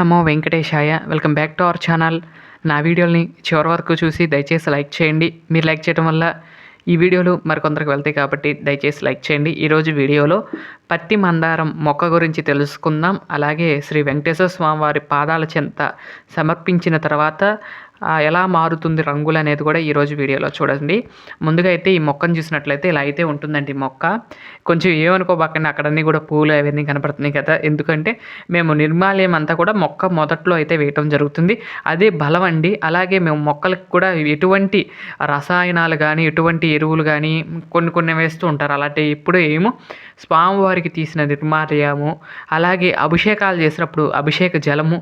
Namo Venkatesaya. Welcome back to our channel నా వీడియోని చివరి వరకు చూసి దయచేసి లైక్ చేయండి. మీరు లైక్ చేయడం వల్ల ఈ వీడియోలు మరికొందరికి వెళ్తాయి కాబట్టి దయచేసి లైక్ చేయండి. ఈరోజు వీడియోలో పత్తి మందారం మొక్క గురించి తెలుసుకుందాం. అలాగే శ్రీ వెంకటేశ్వర స్వామి వారి పాదాల చెంత సమర్పించిన తర్వాత ఎలా మారుతుంది రంగులు అనేది కూడా ఈరోజు వీడియోలో చూడండి. ముందుగా అయితే ఈ మొక్కను చూసినట్లయితే ఇలా అయితే ఉంటుందండి మొక్క. కొంచెం ఏమనుకోబాకండి అక్కడన్నీ కూడా పూలు అవన్నీ కనపడుతున్నాయి కదా. ఎందుకంటే మేము నిర్మాలయం అంతా కూడా మొక్క మొదట్లో అయితే వేయటం జరుగుతుంది. అదే బలం అండి. అలాగే మేము మొక్కలకు కూడా ఎటువంటి రసాయనాలు కానీ ఎటువంటి ఎరువులు కానీ కొన్ని కొన్ని వేస్తూ ఉంటారు. అలాంటి ఇప్పుడు ఏమో స్వామివారికి తీసిన నిర్మాల్యము అలాగే అభిషేకాలు చేసినప్పుడు అభిషేక జలము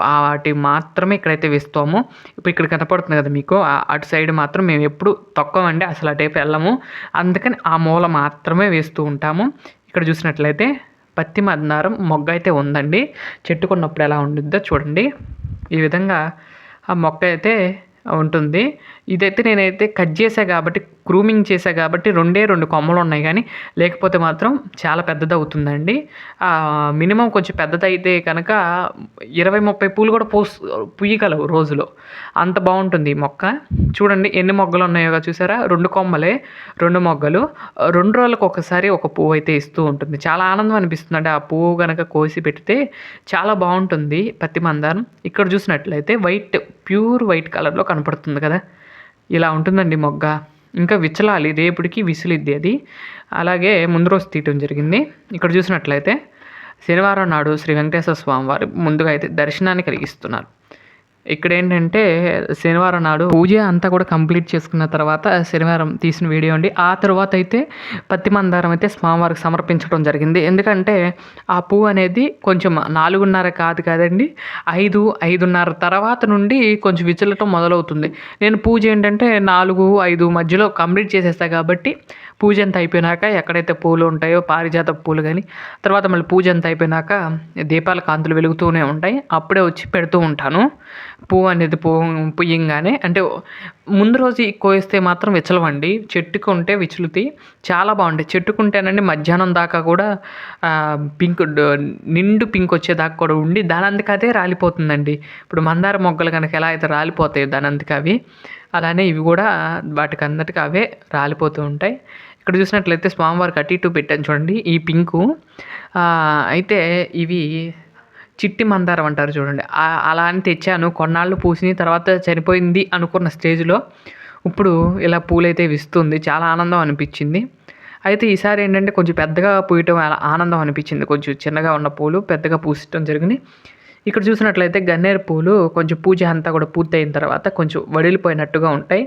వాటి మాత్రమే ఇక్కడైతే వేస్తాము. ఇప్పుడు ఇక్కడ కనపడుతుంది కదా మీకు అటు సైడ్ మాత్రం మేము ఎప్పుడు తక్కువండి అసలు అటైపు వెళ్ళము. అందుకని ఆ మూల మాత్రమే వేస్తూ ఉంటాము. ఇక్కడ చూసినట్లయితే పత్తి మందారం మొగ్గ అయితే ఉందండి. చెట్టుకున్నప్పుడు ఎలా ఉండిద్దో చూడండి. ఈ విధంగా ఆ మొక్క అయితే ఉంటుంది. ఇదైతే నేనైతే కట్ చేసా కాబట్టి గ్రూమింగ్ చేశా కాబట్టి రెండే రెండు కొమ్మలు ఉన్నాయి కానీ లేకపోతే మాత్రం చాలా పెద్దది అవుతుందండి మినిమం కొంచెం పెద్దదైతే కనుక ఇరవై ముప్పై పూలు కూడా పోస్ పుయ్యగలవు రోజులో. అంత బాగుంటుంది ఈ మొక్క. చూడండి ఎన్ని మొగ్గలు ఉన్నాయో చూసారా? రెండు కొమ్మలే రెండు మొగ్గలు. రెండు రోజులకు ఒకసారి ఒక పువ్వు అయితే ఇస్తూ ఉంటుంది. చాలా ఆనందం అనిపిస్తుంది అంటే ఆ పువ్వు కనుక కోసి పెడితే. చాలా బాగుంటుంది పత్తి మందారం. ఇక్కడ చూసినట్లయితే వైట్ ప్యూర్ వైట్ కలర్లో కనపడుతుంది కదా. ఇలా ఉంటుందండి మొగ్గ. ఇంకా విచ్చలాలి రేపుడికి విసిలిద్ది అది. అలాగే ముందు రోజు తీయటం జరిగింది. ఇక్కడ చూసినట్లయితే శనివారం నాడు శ్రీ వెంకటేశ్వర స్వామి వారు ముందుగా అయితే దర్శనాన్ని కలిగిస్తున్నారు. ఇక్కడ ఏంటంటే శనివారం నాడు పూజ అంతా కూడా కంప్లీట్ చేసుకున్న తర్వాత శనివారం తీసిన వీడియో అండి. ఆ తర్వాత అయితే పత్తి మందారం అయితే స్వామివారికి సమర్పించడం జరిగింది. ఎందుకంటే ఆ పువ్వు అనేది కొంచెం నాలుగున్నర కాదు కదండి. ఐదు ఐదున్నర తర్వాత నుండి కొంచెం విచలటం మొదలవుతుంది. నేను పూజ ఏంటంటే నాలుగు ఐదు మధ్యలో కంప్లీట్ చేసేస్తా కాబట్టి పూజ అంతా అయిపోయినాక ఎక్కడైతే పూలు ఉంటాయో పారిజాత పూలు కానీ తర్వాత మళ్ళీ పూజ అంతా అయిపోయినాక దీపాల కాంతులు వెలుగుతూనే ఉంటాయి. అప్పుడే వచ్చి పెడుతూ ఉంటాను. పువ్వు అనేది పువ్వు పుయ్యంగానే అంటే ముందు రోజు కోయిస్తే మాత్రం విచ్చలవండి చెట్టుకుంటే విచులుతి చాలా బాగుంటాయి. చెట్టుకుంటేనండి మధ్యాహ్నం దాకా కూడా పింక్ నిండు పింక్ వచ్చేదాకా కూడా ఉండి దాని అదే రాలిపోతుందండి. ఇప్పుడు మందార మొగ్గలు కనుక ఎలా అయితే రాలిపోతాయి దాని అందుకు అవి అలానే ఇవి కూడా వాటికి అందటికి అవే రాలిపోతూ ఉంటాయి. ఇక్కడ చూసినట్లయితే స్వామివారికి అటు ఇటు పెట్టాను చూడండి ఈ పింకు. అయితే ఇవి చిట్టి మందారం అంటారు చూడండి. అలా అని తెచ్చాను. కొన్నాళ్ళు పూసిన తర్వాత చనిపోయింది అనుకున్న స్టేజ్లో ఇప్పుడు ఇలా పూలైతే విస్తుంది. చాలా ఆనందం అనిపించింది. అయితే ఈసారి ఏంటంటే కొంచెం పెద్దగా పూయటం అలా ఆనందం అనిపించింది. కొంచెం చిన్నగా ఉన్న పూలు పెద్దగా పూసటం జరిగింది. ఇక్కడ చూసినట్లయితే గన్నేరు పూలు కొంచెం పూజ అంతా కూడా పూర్తయిన తర్వాత కొంచెం వడిలిపోయినట్టుగా ఉంటాయి.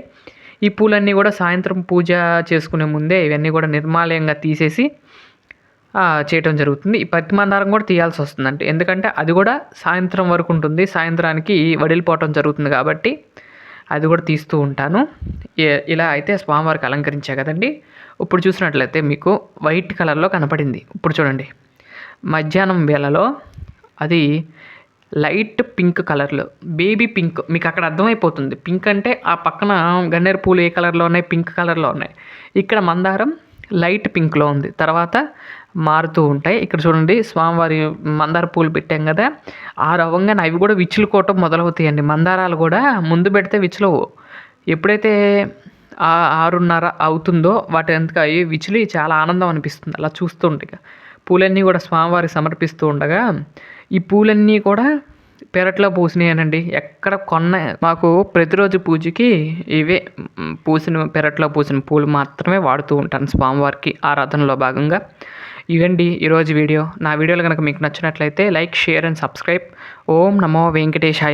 ఈ పూలన్నీ కూడా సాయంత్రం పూజ చేసుకునే ముందే ఇవన్నీ కూడా నిర్మాలయంగా తీసేసి చేయటం జరుగుతుంది. ఈ పత్తి మందారం కూడా తీయాల్సి వస్తుందండి. ఎందుకంటే అది కూడా సాయంత్రం వరకు ఉంటుంది. సాయంత్రానికి వడిలిపోవటం జరుగుతుంది కాబట్టి అది కూడా తీస్తూ ఉంటాను. ఇలా అయితే స్వామివారికి అలంకరించా కదండి. ఇప్పుడు చూసినట్లయితే మీకు వైట్ కలర్లో కనపడింది. ఇప్పుడు చూడండి. మధ్యాహ్నం వేళలో అది లైట్ పింక్ కలర్లో బేబీ పింక్. మీకు అక్కడ అర్థమైపోతుంది. పింక్ అంటే ఆ పక్కన గన్నేరు పూలు ఏ కలర్లో ఉన్నాయి? పింక్ కలర్లో ఉన్నాయి. ఇక్కడ మందారం లైట్ పింక్లో ఉంది. తర్వాత మారుతూ ఉంటాయి. ఇక్కడ చూడండి స్వామివారి మందార పూలు పెట్టాం కదా ఆరు రవంగానే అవి కూడా విచ్చులుకోవటం మొదలవుతాయండి. మందారాలు కూడా ముందు పెడితే విచ్చులవు. ఎప్పుడైతే ఆరున్నర అవుతుందో వాటి అంతగా అవి విచ్చులి చాలా ఆనందం అనిపిస్తుంది. అలా చూస్తుండగా పూలన్నీ కూడా స్వామివారికి సమర్పిస్తూ ఉండగా ఈ పూలన్నీ కూడా పెరట్లో పూసినాయనండి. ఎక్కడ కొన్న మాకు ప్రతిరోజు పూజకి ఇవే పూసిన పెరట్లో పూసిన పూలు మాత్రమే వాడుతూ ఉంటాను స్వామివారికి ఆరాధనలో భాగంగా. ఇవండి ఈరోజు వీడియో. నా వీడియోలు కనుక మీకు నచ్చినట్లయితే లైక్ షేర్ అండ్ సబ్స్క్రైబ్. ఓం నమో వెంకటేశాయ